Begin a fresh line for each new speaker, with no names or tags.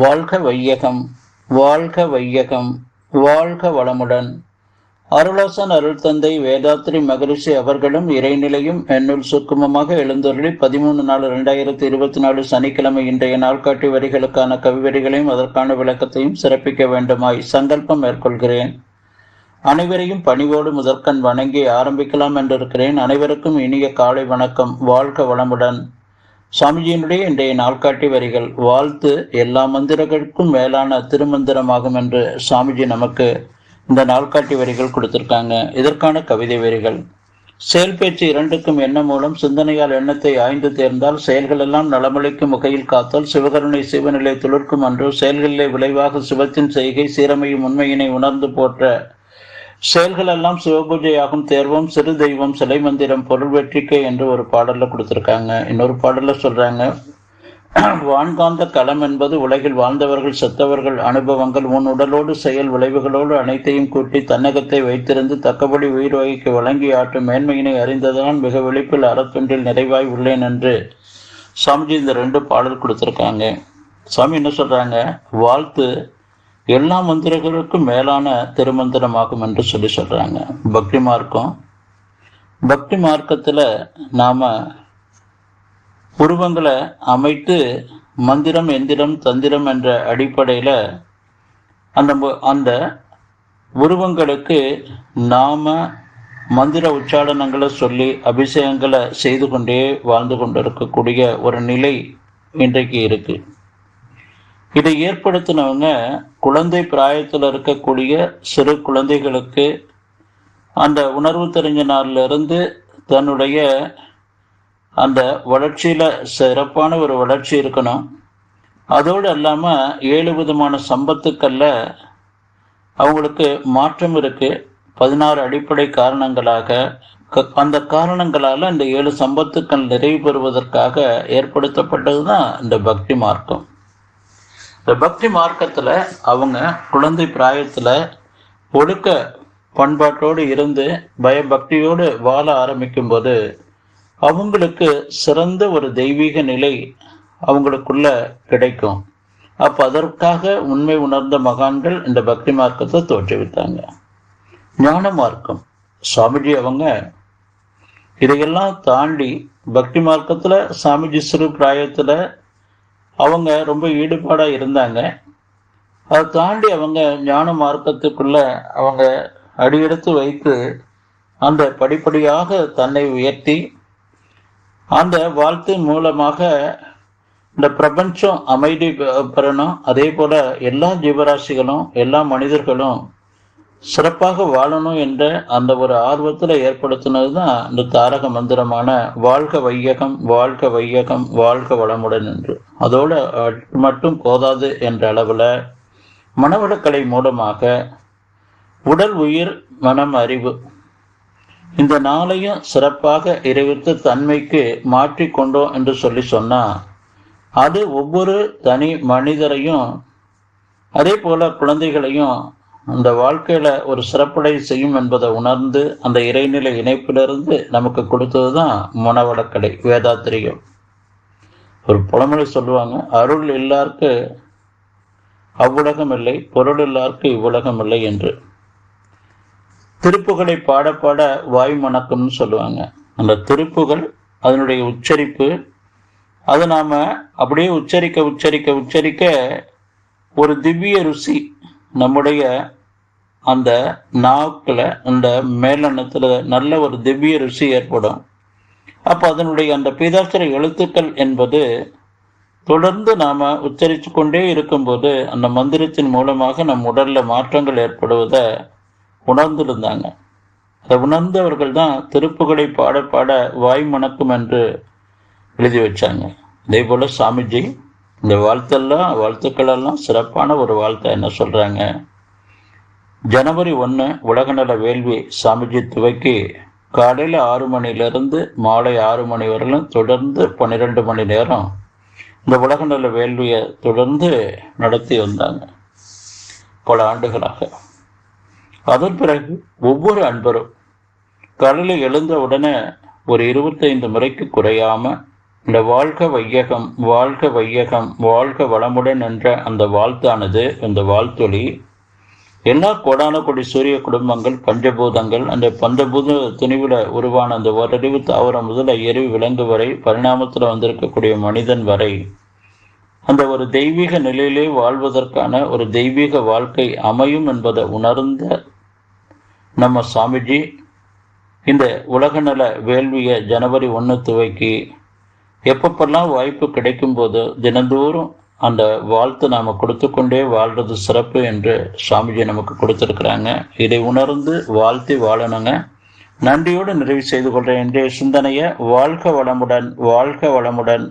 வாழ்க வையகம் வாழ்க வையகம் வாழ்க வளமுடன். அருளாசன் அருள் தந்தை வேதாத்ரி மகரிஷி அவர்களும் இறைநிலையும் என்னுள் சுக்குமமாக எழுந்தருளி பதிமூணு நாலு ரெண்டாயிரத்தி இருபத்தி நாலு சனிக்கிழமை இன்றைய நாள்காட்டி வரிகளுக்கான கவிவரிகளையும் அதற்கான விளக்கத்தையும் சிறப்பிக்க வேண்டுமாய் சங்கல்பம் மேற்கொள்கிறேன். அனைவரையும் பணிவோடு முதற்கண் வணங்கி ஆரம்பிக்கலாம் என்றிருக்கிறேன். அனைவருக்கும் இனிய காலை வணக்கம். வாழ்க வளமுடன். சாமிஜியினுடைய இன்றைய நாள்காட்டி வரிகள் வாழ்த்து எல்லா மந்திரங்களுக்கும் மேலான திருமந்திரமாகும் என்று சாமிஜி நமக்கு இந்த நாள்காட்டி வரிகள் கொடுத்திருக்காங்க. இதற்கான கவிதை வரிகள் செயல் பேச்சு இரண்டுக்கும் எண்ணம் மூலம் சிந்தனையால் எண்ணத்தை ஆய்ந்து தேர்ந்தால் செயல்கள் எல்லாம் நலமளிக்கும் வகையில் காத்தால் சிவகருணை சிவநிலை துளிர்க்கும் அன்று செயல்களிலே விளைவாக சிவத்தின் செய்கை சீரமையும் உண்மையினை உணர்ந்து போற்ற செயல்கள் எல்லாம் சிவபூஜையாகும் தேர்வம் சிறு தெய்வம் சிலை மந்திரம் பொருள் வெற்றிக்கை என்று ஒரு பாடல்ல கொடுத்துருக்காங்க. இன்னொரு பாடல்ல சொல்றாங்க வான்காந்த களம் என்பது உலகில் வாழ்ந்தவர்கள் செத்தவர்கள் அனுபவங்கள் உன் உடலோடு செயல் விளைவுகளோடு அனைத்தையும் கூட்டி தன்னகத்தை வைத்திருந்து தக்கபடி உயிர் வகைக்கு வழங்கி ஆட்டும் மேன்மையினை அறிந்ததனால் மிக விழிப்பில் அறத்தொன்றில் நிறைவாய் உள்ளேன் என்று சாமிஜி இந்த ரெண்டு பாடல் கொடுத்துருக்காங்க. சாமி என்ன சொல்றாங்க வாழ்த்து எல்லா மந்திரங்களுக்கும் மேலான திருமந்திரமாகும் என்று சொல்லி சொல்றாங்க. பக்தி மார்க்கம். பக்தி மார்க்கத்துல நாம உருவங்களை அமைத்து மந்திரம் எந்திரம் தந்திரம் என்ற அடிப்படையில் அந்த அந்த உருவங்களுக்கு நாம மந்திர உச்சாடனங்களை சொல்லி அபிஷேகங்களை செய்து கொண்டே வாழ்ந்து கொண்டிருக்கக்கூடிய ஒரு நிலை இன்றைக்கு இருக்குது இதை ஏற்படுத்தினவங்க குழந்தை பிராயத்தில் இருக்கக்கூடிய சிறு குழந்தைகளுக்கு அந்த உணர்வு தெரிஞ்ச நாளிலிருந்து தன்னுடைய அந்த வளர்ச்சியில் சிறப்பான ஒரு வளர்ச்சி இருக்கணும். அதோடு இல்லாமல் ஏழு விதமான சம்பத்துக்களில் அவங்களுக்கு மாற்றம் இருக்குது பதினாறு அடிப்படை காரணங்களாக அந்த காரணங்களால் இந்த ஏழு சம்பத்துக்கள் நிறைவு பெறுவதற்காக ஏற்படுத்தப்பட்டது தான் இந்த பக்தி மார்க்கம். இந்த பக்தி மார்க்கத்தில் அவங்க குழந்தை பிராயத்தில் ஒழுக்க பண்பாட்டோடு இருந்து பயபக்தியோடு வாழ ஆரம்பிக்கும்போது அவங்களுக்கு சிறந்த ஒரு தெய்வீக நிலை அவங்களுக்குள்ள கிடைக்கும். அப்போ அதற்காக உண்மை உணர்ந்த மகான்கள் இந்த பக்தி மார்க்கத்தை தோற்றுவித்தாங்க. ஞான மார்க்கம். சுவாமிஜி அவங்க இதையெல்லாம் தாண்டி பக்தி மார்க்கத்தில் சாமிஜி சிறு பிராயத்தில் அவங்க ரொம்ப ஈடுபாடாக இருந்தாங்க. அதை தாண்டி அவங்க ஞான மார்க்கத்துக்குள்ள அவங்க அடியெடுத்து வைத்து அந்த படிப்படியாக தன்னை உயர்த்தி அந்த வாழ்த்து மூலமாக இந்த பிரபஞ்சம் அமைதி பெறணும். அதே போல எல்லா ஜீவராசிகளும் எல்லா மனிதர்களும் சிறப்பாக வாழணும் என்ற அந்த ஒரு ஆர்வத்தில் ஏற்படுத்தினது தான் இந்த தாரக மந்திரமான வாழ்க வையகம் வாழ்க வையகம் வாழ்க வளமுடன் என்று. அதோடு மட்டும் போதாது என்ற அளவில் மனவளக்கலை மூலமாக உடல் உயிர் மனம் அறிவு இந்த நாளையும் சிறப்பாக இறைவித்த தன்மைக்கு மாற்றி கொண்டோம் என்று சொல்லி சொன்னால் அது ஒவ்வொரு தனி மனிதரையும் அதே போல குழந்தைகளையும் அந்த வாழ்க்கையில ஒரு சிறப்படை செய்யும் என்பதை உணர்ந்து அந்த இறைநிலை இணைப்பிலிருந்து நமக்கு கொடுத்தது தான் மனவளக்கலை வேதாத்திரியம். ஒரு புலமொழி சொல்லுவாங்க அருள் எல்லாருக்கு அவ்வுலகம் இல்லை பொருள் எல்லாருக்கு இவ்வுலகம் இல்லை என்று. திருப்புகளை பாட பாட வாய் மணக்கம்னு சொல்லுவாங்க. அந்த திருப்புகள் அதனுடைய உச்சரிப்பு அதை நாம் அப்படியே உச்சரிக்க உச்சரிக்க உச்சரிக்க ஒரு திவ்ய ருசி நம்முடைய அந்த நாக்கில் அந்த மேலெண்ணத்தில் நல்ல ஒரு திவ்ய ருசி ஏற்படும். அப்போ அதனுடைய அந்த பீதாட்சர எழுத்துக்கள் என்பது தொடர்ந்து நாம் உச்சரித்து கொண்டே இருக்கும்போது அந்த மந்திரத்தின் மூலமாக நம் உடலில் மாற்றங்கள் ஏற்படுவதை உணர்ந்திருந்தாங்க. அதை உணர்ந்தவர்கள் தான் திருப்புகளை பாட பாட வாய் மணக்கும் என்று எழுதி வச்சாங்க. இதே போல் சாமிஜி இந்த வாழ்த்தெல்லாம் வாழ்த்துக்களெல்லாம் சிறப்பான ஒரு வாழ்த்தை என்ன சொல்கிறாங்க ஜனவரி ஒன்று உலகநல வேள்வி சாமிஜி துவக்கி காலையில் ஆறு மணிலேருந்து மாலை ஆறு மணி வரையிலும் தொடர்ந்து பன்னிரெண்டு மணி நேரம் இந்த உலக நல வேள்வியை தொடர்ந்து நடத்தி வந்தாங்க பல ஆண்டுகளாக. அதன் பிறகு ஒவ்வொரு அன்பரும் காலையில் எழுந்த உடனே ஒரு இருபத்தைந்து முறைக்கு குறையாம இந்த வாழ்க வையகம் வாழ்க வையகம் வாழ்க வளமுடன் என்ற அந்த வாழ்த்தானது அந்த வாழ்த்தொலி எல்லா கோடான கொடி சூரிய குடும்பங்கள் பஞ்சபூதங்கள் அந்த பஞ்சபூத துணிவில் உருவான அந்த ஓரறிவு தாவரம் முதல் எரிவு விலங்கு வரை பரிணாமத்தில் வந்திருக்கக்கூடிய மனிதன் வரை அந்த ஒரு தெய்வீக நிலையிலே வாழ்வதற்கான ஒரு தெய்வீக வாழ்க்கை அமையும் என்பதை உணர்ந்த நம்ம சாமிஜி இந்த உலகநல வேள்வியை ஜனவரி ஒன்று துவக்கி எப்பப்பெல்லாம் வாய்ப்பு கிடைக்கும்போது தினந்தோறும் அந்த வாழ்த்து நாம் கொடுத்து கொண்டே வாழ்றது சிறப்பு என்று சுவாமிஜி நமக்கு கொடுத்துருக்குறாங்க. இதை உணர்ந்து வாழ்த்தி வாழணுங்க. நன்றியோடு நிறைவு செய்து கொள்கிற இன்றைய சிந்தனையை வாழ்க வளமுடன் வாழ்க வளமுடன்.